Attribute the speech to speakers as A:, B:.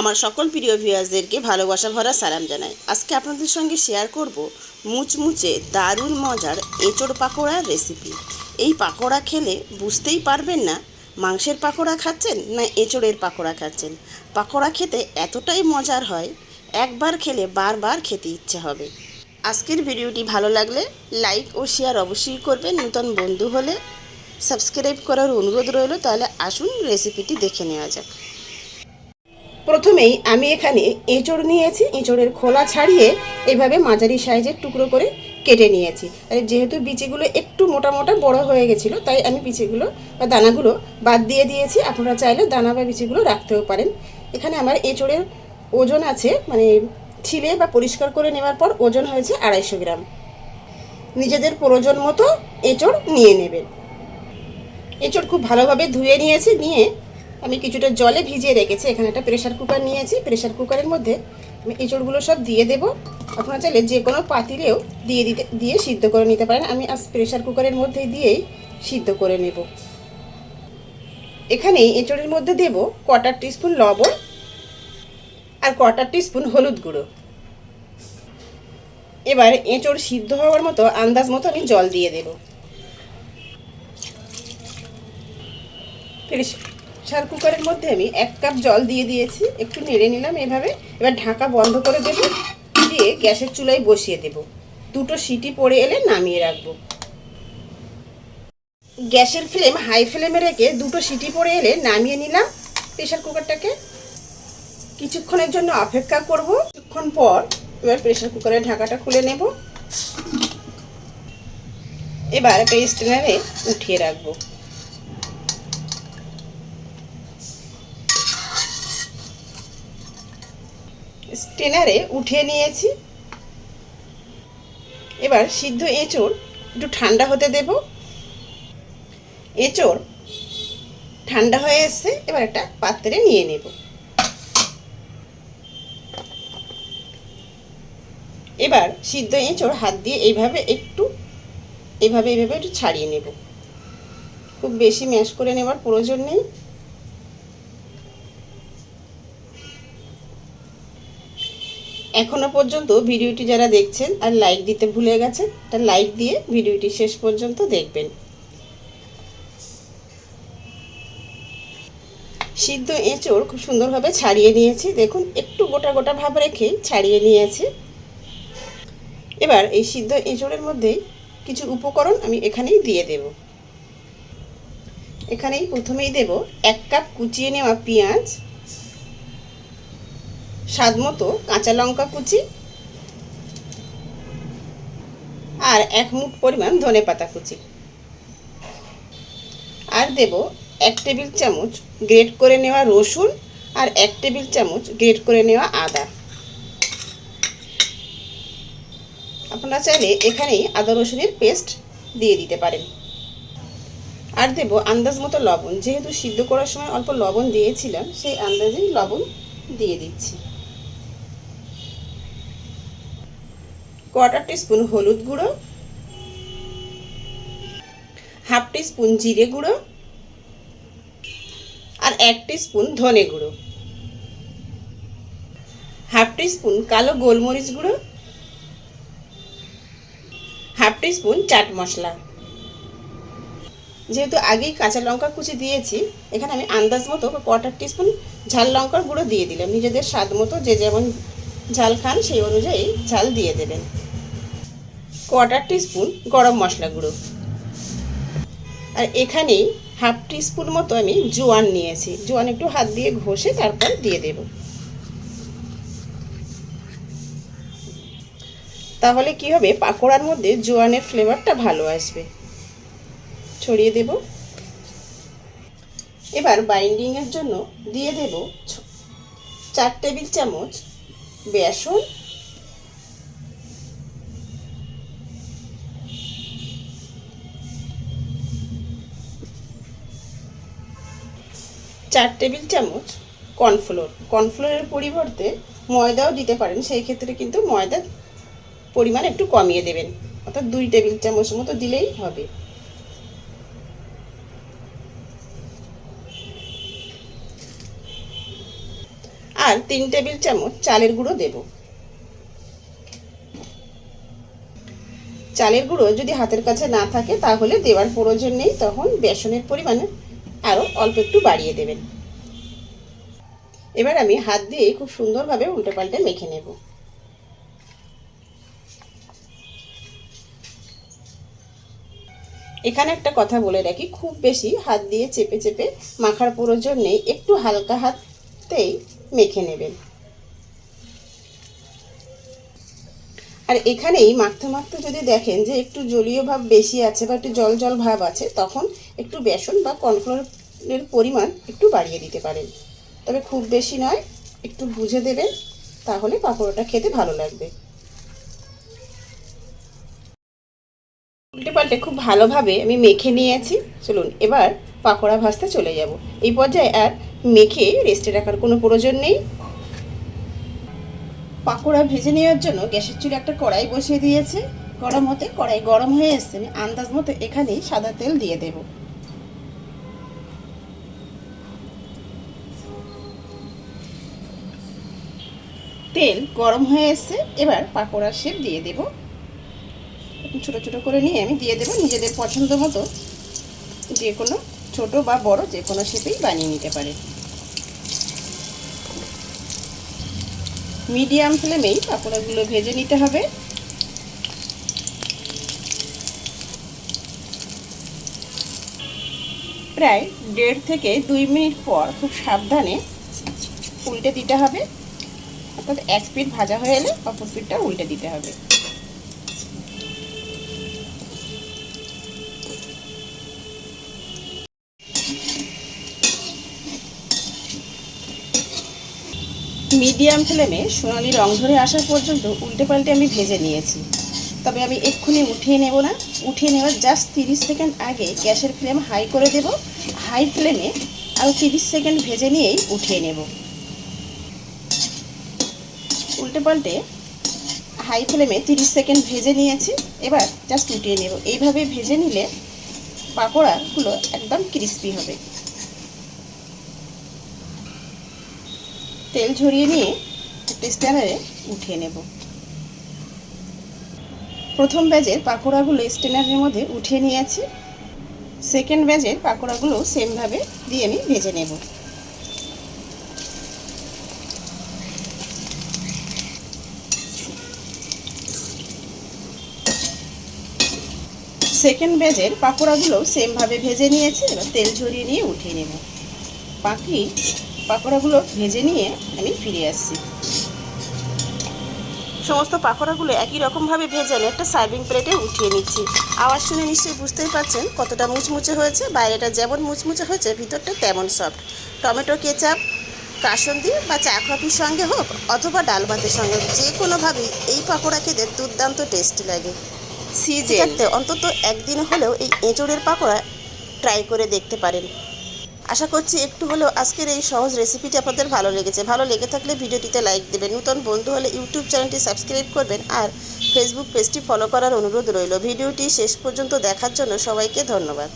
A: আমার সকল প্রিয় ভিউয়ার্সদেরকে ভালোবাসা ভরা সালাম জানাই। আজকে আপনাদের সঙ্গে শেয়ার করব মুচমুচে দারুণ মজার এঁচড় পাকোড়ার রেসিপি এই পাকোড়া খেলে বুঝতেই পারবেন না মাংসের পাকোড়া খাচ্ছেন না এঁচড়ের পাকোড়া খাচ্ছেন। পাকোড়া খেতে এতটাই মজার হয়, একবার খেলে বারবার খেতে ইচ্ছে হবে। আজকের ভিডিওটি ভালো লাগলে লাইক ও শেয়ার অবশ্যই করবেন। নতুন বন্ধু হলে সাবস্ক্রাইব করার অনুরোধ রইল, তাহলে আসুন রেসিপিটি দেখে নেওয়া যাক। প্রথমেই আমি এখানে এঁচড় নিয়েছি, এঁচড়ের খোলা ছাড়িয়ে এভাবে মাঝারি সাইজের টুকরো করে কেটে নিয়েছি। আর যেহেতু বিচিগুলো একটু মোটা মোটা বড় হয়ে গেছিল, তাই আমি বিচিগুলো বা দানাগুলো বাদ দিয়ে দিয়েছি। আপনারা চাইলে দানা বা বিচিগুলো রাখতেও পারেন। এখানে আমার এঁচড়ের ওজন আছে মানে ছিলে বা পরিষ্কার করে নেওয়ার পর ওজন হয়েছে আড়াইশো গ্রাম। নিজেদের প্রয়োজন মতো এঁচড় নিয়ে নেবেন। এঁচড় খুব ভালোভাবে ধুয়ে নিয়েছি, নিয়ে আমি কিছুটা জলে ভিজিয়ে রেখেছি। এখানে একটা প্রেশার কুকার নিয়েছি। প্রেশার কুকারের মধ্যে আমি এঁচড়গুলো সব দিয়ে দেবো। আপনারা চাইলে যে কোনো পাতিলেও দিয়ে দিতে, দিয়ে সিদ্ধ করে নিতে পারেন। আমি আজ প্রেশার কুকারের মধ্যে দিয়েই সিদ্ধ করে নেব। এখানে এঁচড়ের মধ্যে দেব কটার টিস্পুন লবণ আর কটার টিস্পুন হলুদ গুঁড়ো। এবার এঁচড় সিদ্ধ হওয়ার মতো আন্দাজ মতো আমি জল দিয়ে দেবো। প্রেশার কুকারের মধ্যে আমি এক কাপ জল দিয়ে দিয়েছি। একটু নেড়ে নিলাম এভাবে। এবার ঢাকা বন্ধ করে দেব। দিয়ে গ্যাসের চুলায় বসিয়ে দেব। দুটো সিটি পড়ে এলে নামিয়ে রাখব। গ্যাসের ফ্লেম হাই ফ্লেমে রেখে দুটো সিটি পড়ে এলে নামিয়ে নিলাম প্রেশার কুকারটাকে। কিছুক্ষণের জন্য অপেক্ষা করব। কিছুক্ষণ পর এবার প্রেশার কুকারের ঢাকাটা খুলে নেব। এবার একটা স্টেনারে উঠিয়ে রাখব। স্টেনারে উঠিয়ে নিয়েছি। এবার সিদ্ধ এঁচড় একটু ঠান্ডা হতে দেব। এঁচড় ঠান্ডা হয়ে এসছে, এবার একটা পাত্রে নিয়ে নেব। এবার সিদ্ধ এঁচড় হাত দিয়ে এইভাবে একটু, এইভাবে এইভাবে একটু ছাড়িয়ে নেব। খুব বেশি ম্যাশ করে নেওয়ার প্রয়োজন নেই। এখনও পর্যন্ত ভিডিওটি যারা দেখছেন আর লাইক দিতে ভুলে গেছেন তা লাইক দিয়ে ভিডিওটি শেষ পর্যন্ত দেখবেন। সিদ্ধ এঁচড় খুব সুন্দরভাবে ছাড়িয়ে নিয়েছি। দেখুন, একটু গোটা গোটা ভাব রেখে ছাড়িয়ে নিয়েছি। এবার এই সিদ্ধ এঁচড়ের মধ্যে কিছু উপকরণ আমি এখানেই দিয়ে দেব। এখানেই প্রথমেই দেব এক কাপ কুচিয়ে নেওয়া পেঁয়াজ স্বাদ মতো কাঁচা লঙ্কা কুচি আর এক মুঠ পরিমাণ ধনে পাতা কুচি। আর দেব এক টেবিল চামচ গ্রেট করে নেওয়া রসুন আর এক টেবিল চামচ গ্রেট করে নেওয়া আদা। আপনারা চাইলে এখানেই আদা রসুনের পেস্ট দিয়ে দিতে পারেন। আর দেব আন্দাজ মতো লবণ। যেহেতু সিদ্ধ করার সময় অল্প লবণ দিয়েছিলাম, সেই আন্দাজেই লবণ দিয়ে দিচ্ছি। কোয়ার্টার টিস্পুন হলুদ গুঁড়ো হাফ টিস্পুন জিরে গুঁড়ো, আর এক টিস্পুন ধনে গুঁড়ো। হাফ টিস্পুন কালো গোলমরিচ গুঁড়ো হাফ টিস্পুন চাট মশলা। যেহেতু আগেই কাঁচা লঙ্কা কুচি দিয়েছি, এখানে আমি আন্দাজ মতো কোয়ার্টার টিস্পুন ঝাল লঙ্কার গুঁড়ো দিয়ে দিলাম। নিজেদের স্বাদ মতো যে যেমন ঝাল খান, সেই অনুযায়ী ঝাল দিয়ে দেবেন। কোয়ার্টার টিস্পুন গরম মশলা গুঁড়ো। আর এখানেই হাফ টিস্পুন মতো আমি জোয়ান নিয়েছি। জোয়ান একটু হাত দিয়ে ঘষে তারপর দিয়ে দেব। তাহলে কি হবে? পাকোড়ার মধ্যে জোয়ানের ফ্লেভারটা ভালো আসবে। ছড়িয়ে দেব। এবার বাইন্ডিংয়ের জন্য দিয়ে দেব চার টেবিল চামচ বেসন চার টেবিল চামচ কর্নফ্লোর। কর্নফ্লোরের পরিবর্তে ময়দাও দিতে পারেন, সেই ক্ষেত্রে কিন্তু ময়দার পরিমাণ একটু কমিয়ে দেবেন। অর্থাৎ দুই টেবিল চামচ মতো দিলেই হবে। আর তিন টেবিল চামচ চালের গুঁড়ো দেব। চালের গুঁড়ো যদি হাতের কাছে না থাকে, তাহলে দেওয়ার প্রয়োজন নেই, তখন বেসনের পরিমাণ আরও অল্প একটু বাড়িয়ে দেবেন। এবার আমি হাত দিয়ে খুব সুন্দরভাবে উল্টে পাল্টে মেখে নেব। এখানে একটা কথা বলে রাখি, খুব বেশি হাত দিয়ে চেপে চেপে মাখার প্রয়োজন নেই, একটু হালকা হাতেই মেখে নেবেন। আর এখানেই মাখতে মাখতে যদি দেখেন যে একটু জলীয় ভাব বেশি আছে বা একটু জল জল ভাব আছে, তখন একটু বেসন বা কর্নফ্লোরের পরিমাণ একটু বাড়িয়ে দিতে পারেন। তবে খুব বেশি নয়, একটু বুঝে দেবেন, তাহলে পাকোড়াটা খেতে ভালো লাগবে। উল্টে পাল্টে খুব ভালোভাবে আমি মেখে নিয়েছি। চলুন, এবার পাকোড়া ভাজতে চলে যাব। এই পর্যায়ে আর মেখে রেস্টে রাখার কোনো প্রয়োজন নেই। পাকোড়া ভেজে নেওয়ার জন্য গ্যাসের চুলে একটা কড়াই বসিয়ে দিয়েছে। গরম হতে কড়াই গরম হয়ে এসছে। আমি আন্দাজ মতো এখানেই সাদা তেল দিয়ে দেব। তেল গরম হয়ে এসছে। এবার পাকোড়ার শেপ দিয়ে দেব। ছোট ছোট করে নিয়ে আমি দিয়ে দেবো। নিজেদের পছন্দ মতো যে কোনো ছোট বা বড় যে কোনো শেপেই বানিয়ে নিতে পারে। মিডিয়াম ফ্লেমেই পাকোড়াগুলো ভেজে নিতে হবে। প্রায় দেড় থেকে দুই মিনিট পর খুব সাবধানে উল্টে দিতে হবে। অর্থাৎ এক পিঠ ভাজা হয়ে এলে অপর পিঠটা উল্টে দিতে হবে। মিডিয়াম ফ্লেমে সোনালি রং ধরে আসা পর্যন্ত উল্টে পাল্টে আমি ভেজে নিয়েছি। তবে আমি এক্ষুনি উঠিয়ে নেব না। উঠিয়ে নেওয়ার জাস্ট তিরিশ সেকেন্ড আগে গ্যাসের ফ্লেম হাই করে দেব। হাই ফ্লেমে আরও তিরিশ সেকেন্ড ভেজে নিয়েই উঠিয়ে নেব। উল্টে পাল্টে হাই ফ্লেমে তিরিশ সেকেন্ড ভেজে নিয়েছি। এবার জাস্ট উঠিয়ে নেব। এইভাবে ভেজে নিলে পাকোড়াগুলো একদম ক্রিস্পি হবে। তেল ঝরিয়ে নিয়ে একটা স্ট্যান্ডারে উঠিয়ে নেব। প্রথম ব্যাজের পাকোড়াগুলো স্ট্যান্ডারের মধ্যে উঠিয়ে নিয়েছি। সেকেন্ড ব্যাজের পাকোড়াগুলো সেমভাবে দিয়ে আমি ভেজে নেব। সেকেন্ড ব্যাজের পাকোড়াগুলো সেমভাবে ভেজে নিয়েছি, এবার তেল ঝরিয়ে নিয়ে উঠিয়ে নেব। বাকি পাকোড়াগুলো ভেজে নিয়ে আমি ফিরে আসছি। সমস্ত পাকোড়াগুলো একই রকমভাবে ভেজে আমি একটা সার্ভিং প্লেটে উঠিয়ে নিচ্ছি। আওয়াজ শুনে নিশ্চয়ই বুঝতেই পারছেন কতটা মুচমুচে হয়েছে বাইরেটা যেমন মুচমুচে হয়েছে ভিতরটা তেমন সফট টমেটো কেচাপ কাসন্দি বা চা কফির সঙ্গে হোক অথবা ডাল ভাতের সঙ্গে হোক যে কোনোভাবেই এই পাকোড়া খেতে দুর্দান্ত টেস্টি লাগে। সিজে অন্তত একদিন হলেও এই এঁচড়ের পাকোড়া ট্রাই করে দেখতে পারেন। আশা করছি একটু হলেও আজকের এই সহজ রেসিপিটি আপনাদের ভালো লেগেছে। ভালো লেগে থাকলে ভিডিওটিতে লাইক দেবেন। নতুন বন্ধু হলে ইউটিউব চ্যানেলটি সাবস্ক্রাইব করবেন আর ফেসবুক পেজটি ফলো করার অনুরোধ রইল। ভিডিওটি শেষ পর্যন্ত দেখার জন্য সবাইকে ধন্যবাদ।